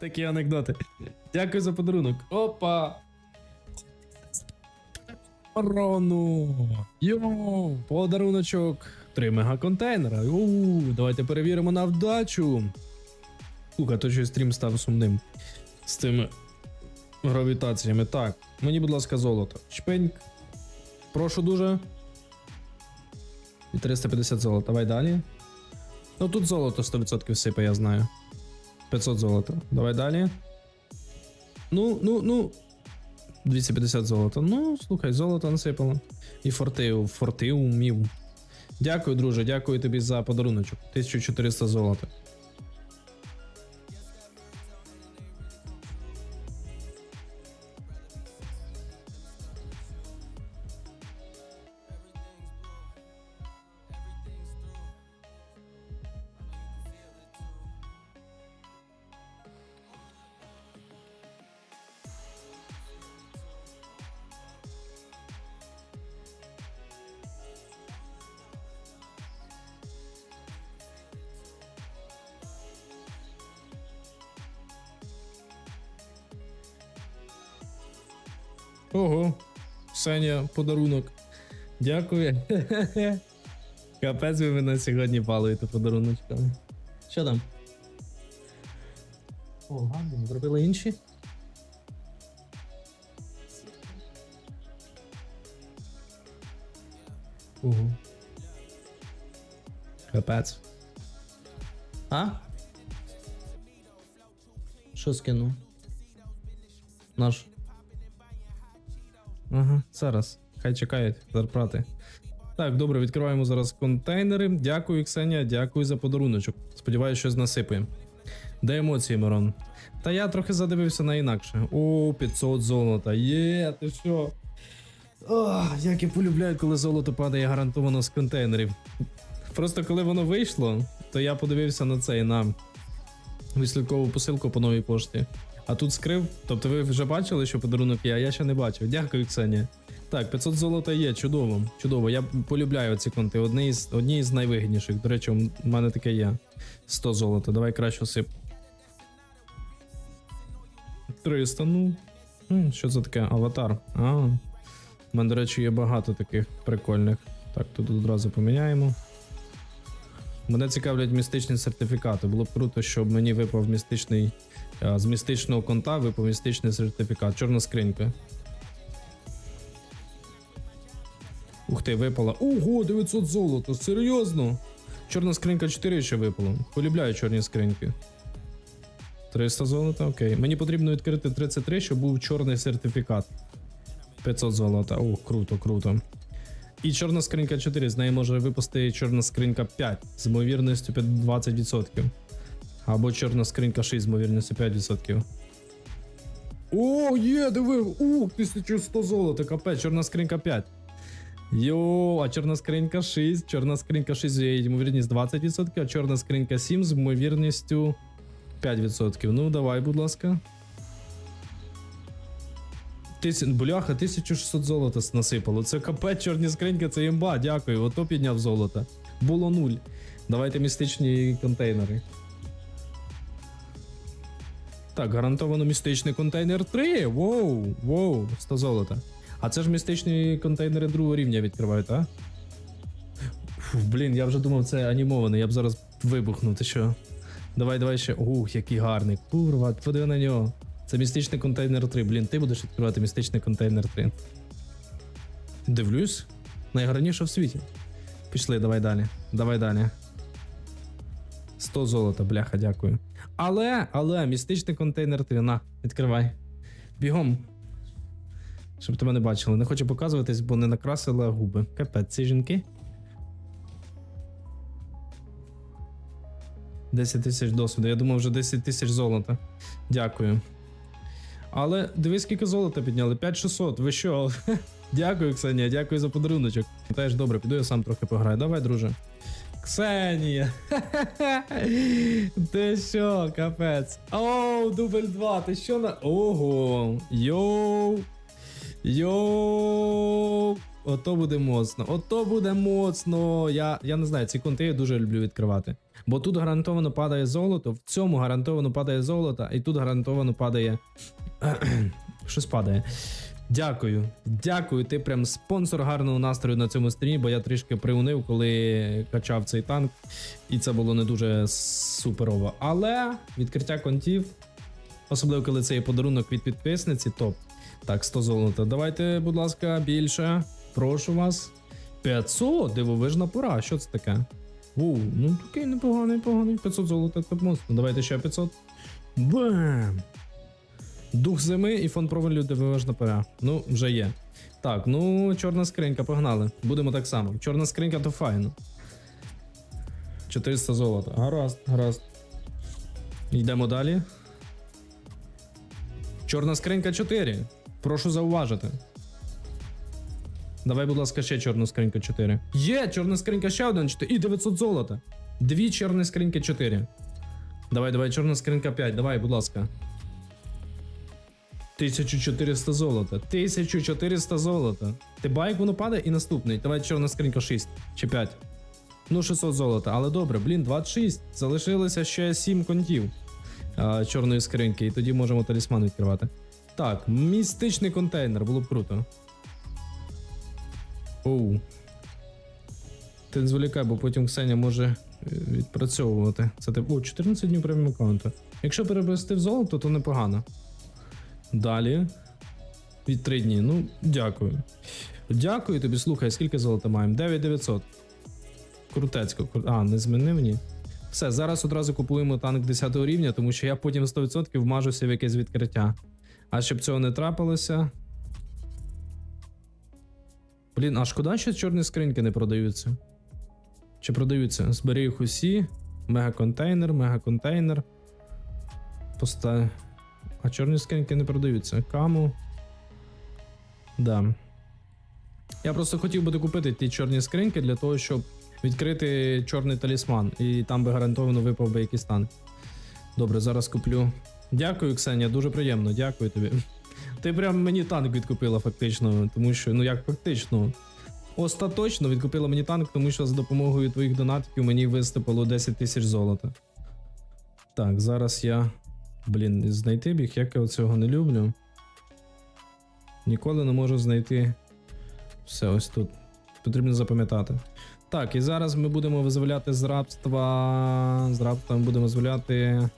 Такі анекдоти. Дякую за подарунок. Опа! Рону. Йоу, подаруночок. Три мегаконтейнера. У, давайте перевіримо на вдачу. Слухай, то що стрім став сумним. З цими гравітаціями. Так, мені, будь ласка, золото. Чпеньк. Прошу дуже. І 350 золота. Давай далі. Ну тут золото 100% сипе, я знаю. 500 золота. Давай далі. Ну, ну, ну. 250 золота. Ну, слухай, золото насипало. І форти. Форти умів. Дякую, друже, дякую тобі за подаруночок. 1400 золота. Ого, Саня, подарунок. Дякую. Капець ви мене сьогодні балуєте подаруночками. Що там? О, гарно, зробили інші? Ого. Капець. А? Що скинув? Наш. Зараз. Хай чекають зарплати. Так, добре, відкриваємо зараз контейнери. Дякую, Ксенія, дякую за подаруночок. Сподіваюсь, щось насипаємо. Де емоції, Мирон? Та я трохи задивився на інакше. О, 500 золота. Є, ти що? Ох, як я полюбляю, коли золото падає гарантовано з контейнерів. Просто коли воно вийшло, то я подивився на цей на вислідкову посилку по новій пошті. А тут скрив. Тобто ви вже бачили, що подарунок є, а я ще не бачив. Дякую, Ксенія. Так, 500 золота є, чудово. Чудово. Я полюбляю ці конти. Одні з, одні з найвигідніших. До речі, у мене таке є. 100 золота. Давай краще сип. 300, ну. Що це таке? Аватар. А. У мене, до речі, є багато таких прикольних. Так, тут одразу поміняємо. Мене цікавлять містичні сертифікати. Було б круто, щоб мені випав містичний. А, З містичного конта випав містичний сертифікат. Чорна скринька. Ух ти, випала. Ого, 900 золота. Серйозно? Чорна скринька 4 ще випало. Полюбляю чорні скриньки. 300 золота, окей. Мені потрібно відкрити 33, щоб був чорний сертифікат. 500 золота. О, круто, круто. І чорна скринька 4, з неї може випасти чорна скринька 5 з ймовірністю 20%. Або чорна скринька 6 з ймовірністю 5%. О, є, диви! Ух, 1100 золота, капець, чорна скринька 5. Йо, а чорна скринька 6, чорна скринька 6 з ймовірність 20%, а чорна скринька 7 з ймовірністю 5%. Ну, давай, будь ласка. Тисяч, бляха, 1600 золота насипало. Це капець, чорні скриньки, це імба, дякую. Ото підняв золото. Було нуль. Давайте містичні контейнери. Так, гарантовано містичний контейнер 3. Воу, воу, 100 золота. А це ж містичні контейнери другого рівня відкривають, а? Фу, блін, я вже думав, це анімований, я б зараз вибухнув, ти що? Давай, давай ще. Ух, який гарний. Курва, подиви на нього. Це містичний контейнер 3. Блін, ти будеш відкривати містичний контейнер 3. Дивлюсь. Найгарніше в світі. Пішли, давай далі. Давай далі. 100 золота, бляха, дякую. Але, але, містичний контейнер 3. На, відкривай. Бігом. Щоб тебе не бачили. Не хочу показуватись, бо не накрасила губи. Капець, ці жінки. 10 тисяч досвіду. Я думав, вже 10 тисяч золота. Дякую. Але дивись, скільки золота підняли. 5600. Ви що? Дякую, Ксенія, дякую за подаруночок. Теж добре, піду я сам трохи пограю. Давай, друже. Ксенія. Ти що, капець? Оу, дубль 2, ти що на. Ого. Йоу. Йоу. ото буде моцно. Ото буде моцно. Я, я не знаю, ці конти я дуже люблю відкривати. Бо тут гарантовано падає золото, в цьому гарантовано падає золото, і тут гарантовано падає. Щось падає. Дякую. Дякую. Ти прям спонсор гарного настрою на цьому стрімі, бо я трішки приунив, коли качав цей танк, і це було не дуже суперово. Але відкриття контів, особливо коли це є подарунок від підписниці, топ. Так, 100 золота. Давайте, будь ласка, більше. Прошу вас. 500, дивовижна пора. Що це таке? Воу, ну такий непоганий, непоганий. 500 золота, це моцно. Давайте ще 500. Бам! Дух зими і фон провалю дивовижна пора. Ну, вже є. Так, ну, чорна скринька, погнали. Будемо так само. Чорна скринька то файно. 400 золота. Гаразд, гаразд. Йдемо далі. Чорна скринька 4. Прошу зауважити. Давай, будь ласка, ще чорну скриньку 4. Є, чорна скринька ще один 4. І 900 золота. Дві чорні скриньки 4. Давай, давай, чорна скринька 5. Давай, будь ласка. 1400 золота. 1400 золота. Ти байк, воно падає і наступний. Давай чорна скринька 6 чи 5. Ну, 600 золота. Але добре, блін, 26. Залишилося ще 7 контів а, чорної скриньки, і тоді можемо талісман відкривати. Так, містичний контейнер, було б круто. Оу. Ти не зволікай, бо потім Ксеня може е, відпрацьовувати. Це типу. О, 14 днів преміум аккаунту. Якщо перевести в золото, то непогано. Далі. Від 3 дні. Ну, дякую. Дякую тобі, слухай, скільки золота маємо? 9900. Крутецько. кру- А, не змінив ні. Все, зараз одразу купуємо танк 10 рівня, тому що я потім 100% вмажуся в якесь відкриття. А щоб цього не трапилося. Блін, а шкода, що чорні скриньки не продаються. Чи продаються? Збери їх усі. Мегаконтейнер, мегаконтейнер. Постав. А чорні скриньки не продаються. Каму. Да. Я просто хотів би докупити ті чорні скриньки для того, щоб відкрити чорний талісман. І там би гарантовано випав би якийсь танк. Добре, зараз куплю. Дякую, Ксенія, дуже приємно, дякую тобі. Ти прям мені танк відкупила, фактично, тому що, ну як фактично. Остаточно відкупила мені танк, тому що за допомогою твоїх донатів мені виступило 10 тисяч золота. Так, зараз я. Блін, знайти біг, як я цього не люблю. Ніколи не можу знайти. Все, ось тут. Потрібно запам'ятати. Так, і зараз ми будемо визволяти з рабства. З рабства ми будемо визволяти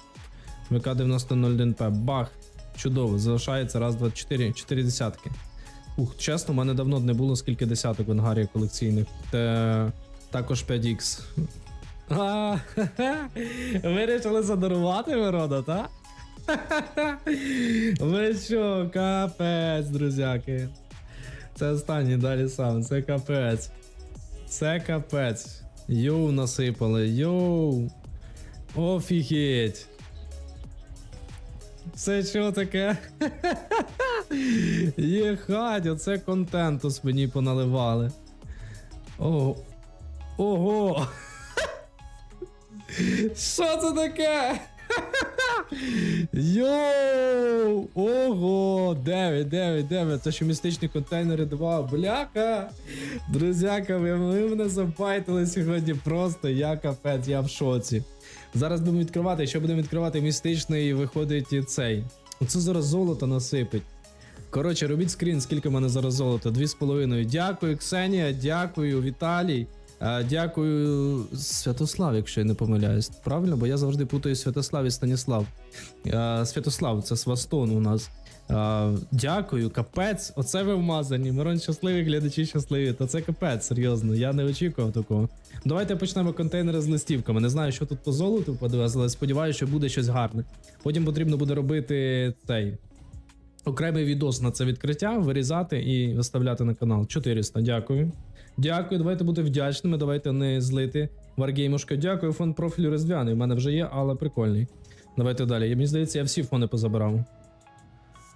ВК-9001П. Бах! Чудово, залишається раз, два, чотири, чотири десятки. Ух, чесно, в мене давно не було скільки десяток в ангарі колекційних. Те також 5х. А. Вирішили задарувати вирода, та? Ви що, капець, друзяки. Це останній далі сам, це капець. Це капець. Йоу, насипали, йоу. Офігеть. Це що таке? Єхать, оце контентус мені поналивали. Ого. Ого. Що це таке? Йоу! Ого! 9, 9, 9. Це ще містичні контейнери 2. Бляха! Друзяка, ви, мене забайтили сьогодні просто. Я капець, я в шоці. Зараз будемо відкривати. Що будемо відкривати містичний, виходить і цей. Оце зараз золото насипить. Коротше, робіть скрін, скільки в мене зараз золота. Дві з половиною. Дякую, Ксенія, дякую, Віталій. Дякую, Святослав, якщо я не помиляюсь. Правильно, бо я завжди путаю Святослав і Станіслав. Святослав, це Свастон у нас. Дякую, капець. Оце ви вмазані. Мирон щасливий, глядачі щасливі. Та це капець, серйозно. Я не очікував такого. Давайте почнемо контейнери з листівками. Не знаю, що тут по золоту подивилися, але сподіваюся, що буде щось гарне. Потім потрібно буде робити цей. Окремий відос на це відкриття, вирізати і виставляти на канал. 400, дякую. Дякую, давайте бути вдячними, давайте не злити Варгеймушка. Дякую, фон профілю Різдвяний. У мене вже є, але прикольний. Давайте далі. Мені здається, я всі фони позабирав.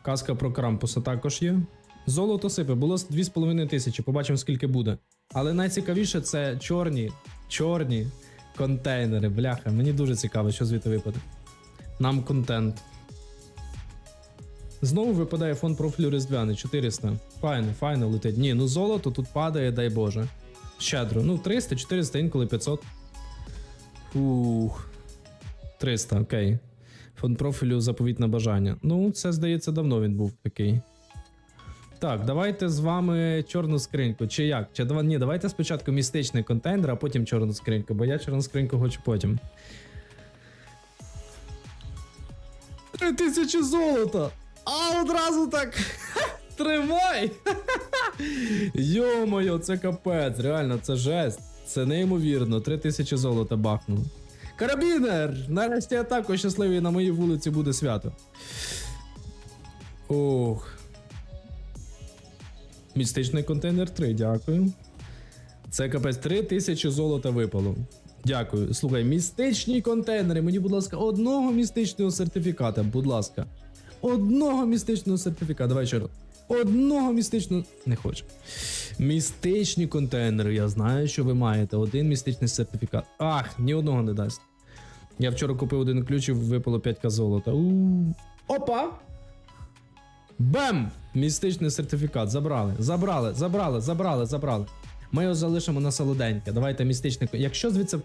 Казка про Крампуса також є. Золото сипе, було 2,5 тисячі, побачимо скільки буде. Але найцікавіше це чорні, чорні контейнери. Бляха, мені дуже цікаво, що звідти випаде. Нам контент. Знову випадає фон профілю Різдвяний 400. Файно, файно летить. Ні, ну золото тут падає, дай Боже. Щедро. Ну, 300, 400, інколи 500. Ух. 300, окей. Фон профілю заповітне бажання. Ну, це, здається, давно він був такий. Так, давайте з вами чорну скриньку. Чи як? Чи ні, давайте спочатку містичний контейнер, а потім чорну скриньку, бо я чорну скриньку хочу потім. Три тисячі золота! А одразу так. Тримай! Йо-моє, це капець, реально, це жесть. Це неймовірно. Три тисячі золота бахнуло. Карабінер! Нарешті я також щасливий на моїй вулиці буде свято. Ох. Містичний контейнер 3, дякую. Це капець 3 тисячі золота випало. Дякую. Слухай, містичні контейнери. Мені, будь ласка, одного містичного сертифіката, будь ласка. Одного містичного сертифіката. Давай ще раз. Одного містичного. Не хочу. Містичні контейнери. Я знаю, що ви маєте. Один містичний сертифікат. Ах, ні одного не дасть. Я вчора купив один ключ і випало 5к золота. У. Опа! Бем! Містичний сертифікат. Забрали. Забрали, забрали, забрали, забрали. Ми його залишимо на солоденьке. Давайте містичний. Якщо звідси.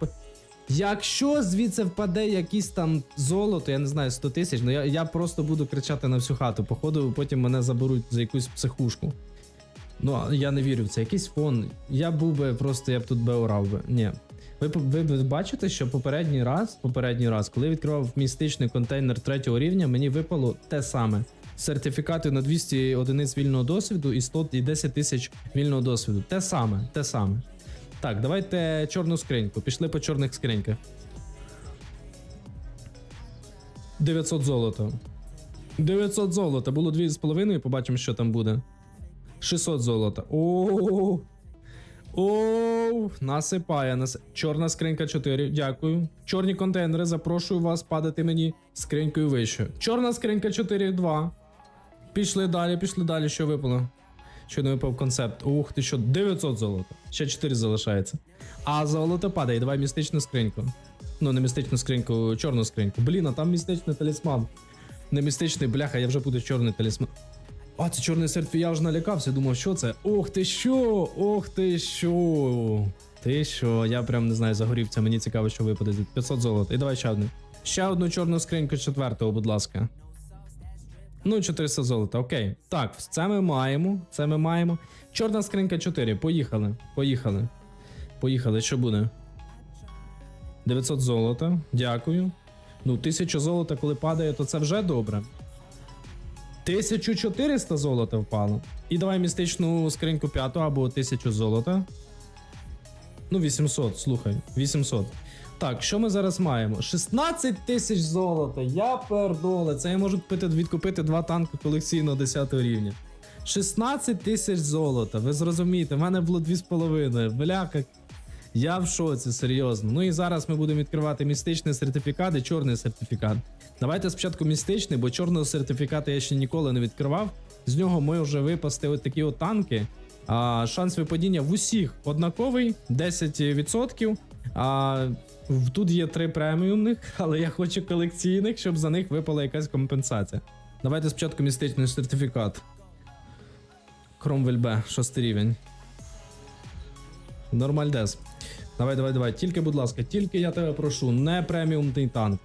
Якщо звідси впаде якийсь там золото, я не знаю, 100 тисяч, ну я, я просто буду кричати на всю хату. Походу, потім мене заберуть за якусь психушку. Ну, я не вірю в це. Якийсь фон. Я був би просто, я б тут би орав би. Ні. Ви, ви бачите, що попередній раз, попередній раз, коли відкривав містичний контейнер третього рівня, мені випало те саме. Сертифікати на 200 одиниць вільного досвіду і 100 і 10 тисяч вільного досвіду. Те саме, те саме. Так, давайте чорну скриньку. Пішли по чорних скриньках. 900 золота. 900 золота. Було 2,5, побачимо, що там буде. 600 золота. О. О, насипає нас. Чорна скринька 4. Дякую. Чорні контейнери. Запрошую вас падати мені скринькою вище. Чорна скринька 4, 2. Пішли далі, пішли далі. Що випало? Що не випав концепт. Ух ти що, 900 золота. Ще 4 залишається. А золото падає. Давай містичну скриньку. Ну, не містичну скриньку, чорну скриньку. Блін, а там містичний талісман. Не містичний, бляха, я вже буду чорний талісман. А, це чорний сертфі, я вже налякався, думав, що це? Ох ти що? Ох ти що? Ти що? Я прям не знаю, загорівся, мені цікаво, що випаде. 500 золота. І давай ще одну. Ще одну чорну скриньку четвертого, будь ласка. Ну, 400 золота, окей. Так, це ми маємо. Це ми маємо. Чорна скринька 4. Поїхали. Поїхали. Поїхали, що буде? 900 золота. Дякую. Ну, 1000 золота, коли падає, то це вже добре. 1400 золота впало. І давай містичну скриньку п'яту або 1000 золота. Ну, 800, слухай, 800. Так, що ми зараз маємо? 16 тисяч золота. Я пердоле. Це я можу купити, відкупити два танки колекційного 10 рівня. 16 тисяч золота. Ви зрозумієте, в мене було 2,5. Бляка. Я в шоці, серйозно. Ну і зараз ми будемо відкривати містичний сертифікат і чорний сертифікат. Давайте спочатку містичний, бо чорного сертифіката я ще ніколи не відкривав. З нього може випасти от такі от танки. А, шанс випадіння в усіх однаковий 10%. А, тут є три преміумних, але я хочу колекційних, щоб за них випала якась компенсація. Давайте спочатку містичний сертифікат. Кромвель Б, шостий рівень. Нормальдес. Давай, давай, давай. Тільки, будь ласка, тільки я тебе прошу, не преміумний танк.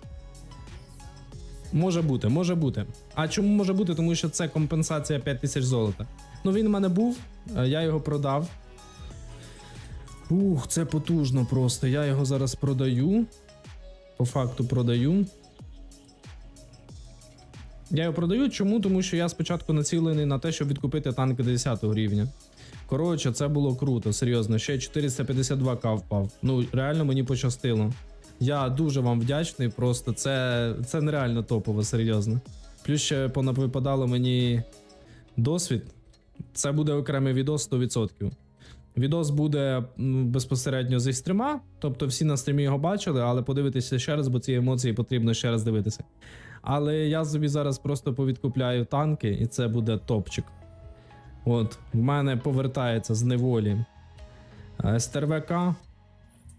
Може бути, може бути. А чому може бути? Тому що це компенсація 5000 золота. Ну він в мене був, е, я його продав. Ух, це потужно просто. Я його зараз продаю. По факту продаю. Я його продаю. Чому? Тому що я спочатку націлений на те, щоб відкупити танк 10 рівня. Коротше, це було круто, серйозно. Ще 452к впав. Ну, реально мені пощастило. Я дуже вам вдячний, просто це, це нереально топово, серйозно. Плюс ще понавипадало мені досвід. Це буде окремий відос 100%. Відос буде безпосередньо зі стріма, тобто всі на стрімі його бачили, але подивитися ще раз, бо ці емоції потрібно ще раз дивитися. Але я собі зараз просто повідкупляю танки, і це буде топчик. От, в мене повертається з неволі е, СТРВК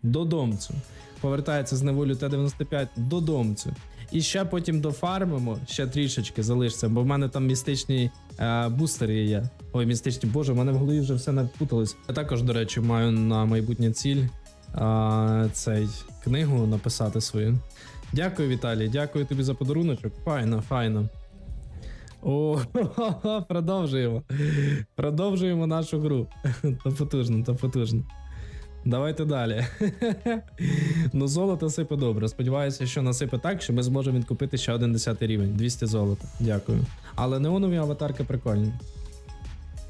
додомцю. Повертається з неволі Т-95 додомцю. І ще потім дофармимо, ще трішечки залишиться, бо в мене там містичні е, бустери є. Ой, містичні, боже, в мене в голові вже все напуталось. Я також, до речі, маю на майбутнє ціль е, цей книгу написати свою. Дякую, Віталій, дякую тобі за подаруночок. Файно, файно. О, продовжуємо. Продовжуємо нашу гру. То потужно, то потужно. Давайте далі. ну, золото сипе добре. Сподіваюся, що насипе так, що ми зможемо відкупити ще один 10 рівень. 200 золота. Дякую. Але неонові аватарки прикольні.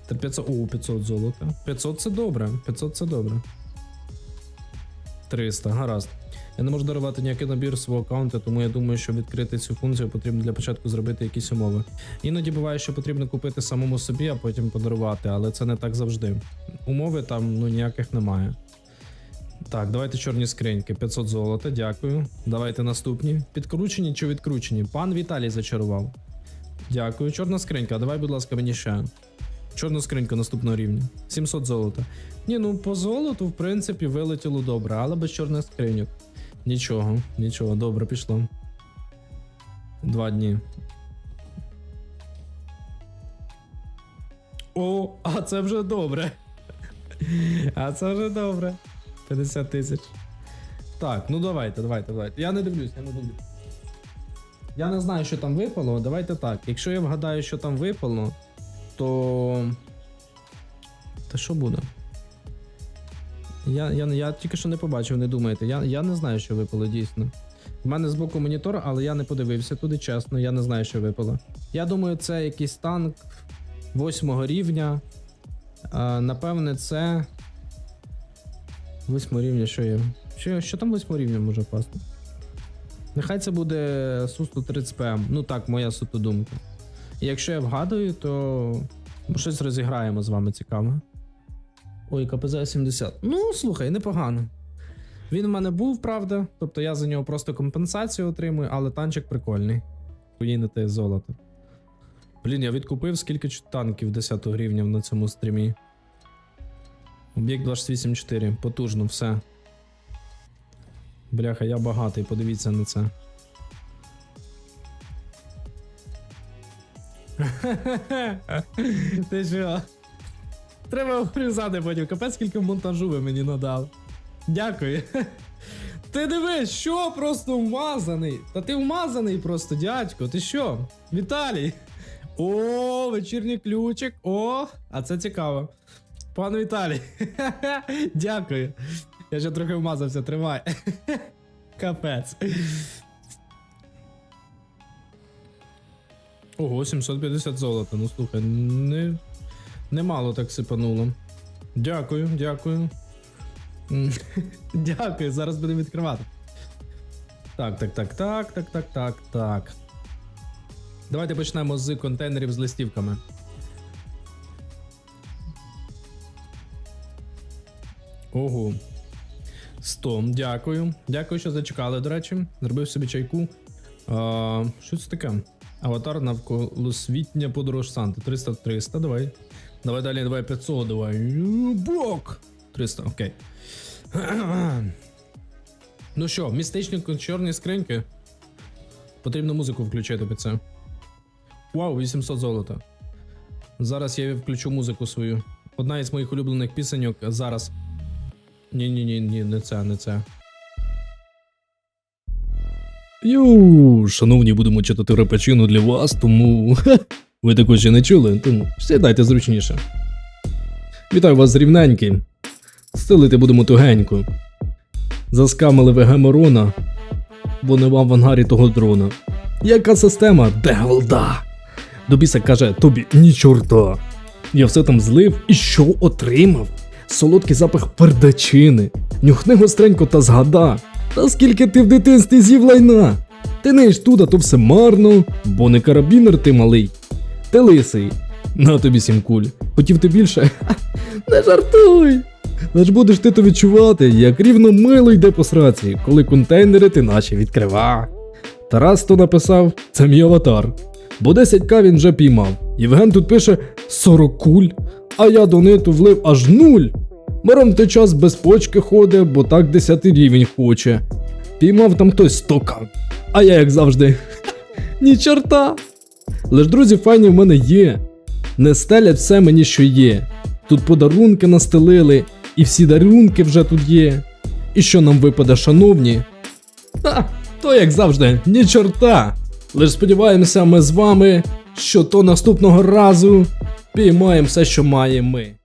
Та 500. О, 500 золота. 500 це добре. 500 це добре. 300, гаразд. Я не можу дарувати ніякий набір свого аккаунту, тому я думаю, щоб відкрити цю функцію, потрібно для початку зробити якісь умови. Іноді буває, що потрібно купити самому собі, а потім подарувати, але це не так завжди. Умови там ну ніяких немає. Так, давайте чорні скриньки. 500 золота, дякую. Давайте наступні. Підкручені чи відкручені? Пан Віталій зачарував. Дякую. Чорна скринька. Давай, будь ласка, мені ще. Чорна скринька наступного рівня. 700 золота. Ні, ну по золоту, в принципі, вилетіло добре, але без чорних скриньок. Нічого, нічого, добре, пішло. Два дні. О, а це вже добре. А це вже добре. 50 тисяч. Так, ну давайте, давайте, давайте. Я не дивлюсь, я не дивлюсь. Я не знаю, що там випало. Давайте так. Якщо я вгадаю, що там випало, то. Та що буде? Я, я, я тільки що не побачив, не думайте. Я, я не знаю, що випало дійсно. У мене збоку монітор, але я не подивився туди, чесно, я не знаю, що випало. Я думаю, це якийсь танк восьмого рівня. Напевне, це. Восьмого рівня, що є? Що, що там восьмого рівня може пасти? Нехай це буде Су-130 ПМ. Ну так, моя суто думка. Якщо я вгадую, то щось розіграємо з вами цікаве. Ой, КПЗ 70. Ну, слухай, непогано. Він в мене був, правда. Тобто я за нього просто компенсацію отримую, але танчик прикольний. Руїнити золото. Блін, я відкупив скільки танків 10 рівня на цьому стрімі. Об'єкт 284. Потужно, все. Бляха, я багатий, подивіться на це. Ти що? Треба обрізати потім. Капець, скільки монтажу ви мені надали. Дякую. Ти дивись, що просто вмазаний. Та ти вмазаний просто, дядько. Ти що? Віталій. О, вечірній ключик. О, а це цікаво. Пан Віталій. Дякую. Я ще трохи вмазався, тримай. Капець. Ого, 750 золота. Ну слухай, не, немало так сипануло. Дякую, дякую. Дякую, зараз будемо відкривати. Так, так, так, так, так, так, так, так. Давайте почнемо з контейнерів з листівками. Ого. 100. Дякую. Дякую, що зачекали, до речі. Зробив собі чайку. А, що це таке? Аватар навколосвітня подорож Санти. 300 300, давай. Давай далі, давай 500, давай. Бок! 300, окей. ну що, містичні чорні скриньки. Потрібно музику включити під це. Вау, 800 золота. Зараз я включу музику свою. Одна із моїх улюблених пісеньок зараз. Ні, ні, не це, не це. Йоу, шановні, будемо читати репачину для вас, тому ви також ще не чули, тому сідайте зручніше. Вітаю вас з рівненьки. Стелити будемо тугенько. Заскамили ви геморона, бо не вам в ангарі того дрона. Яка система? Де голда? Добіса каже, тобі ні чорта. Я все там злив і що отримав? Солодкий запах пердачини, нюхни гостренько та згада. Та скільки ти в дитинстві з'їв лайна? Ти не ж туди, то все марно, бо не карабінер ти малий. Ти лисий. На тобі сім куль. Хотів ти більше? Не жартуй. Лиш будеш ти то відчувати, як рівно мило йде по сраці, коли контейнери ти наче відкрива. Тарас то написав, це мій аватар. Бо 10к він вже піймав. Євген тут пише 40 куль, а я до ниту влив аж нуль. Миром той час без почки ходить, бо так 10 рівень хоче. Піймав там хтось 100к. А я як завжди. Ні чорта. Лиш друзі, файні в мене є. Не стелять все мені, що є. Тут подарунки настелили, і всі дарунки вже тут є. І що нам випаде, шановні? Та, то як завжди, ні чорта. Лиш сподіваємося, ми з вами, що то наступного разу піймаємо все, що маємо ми.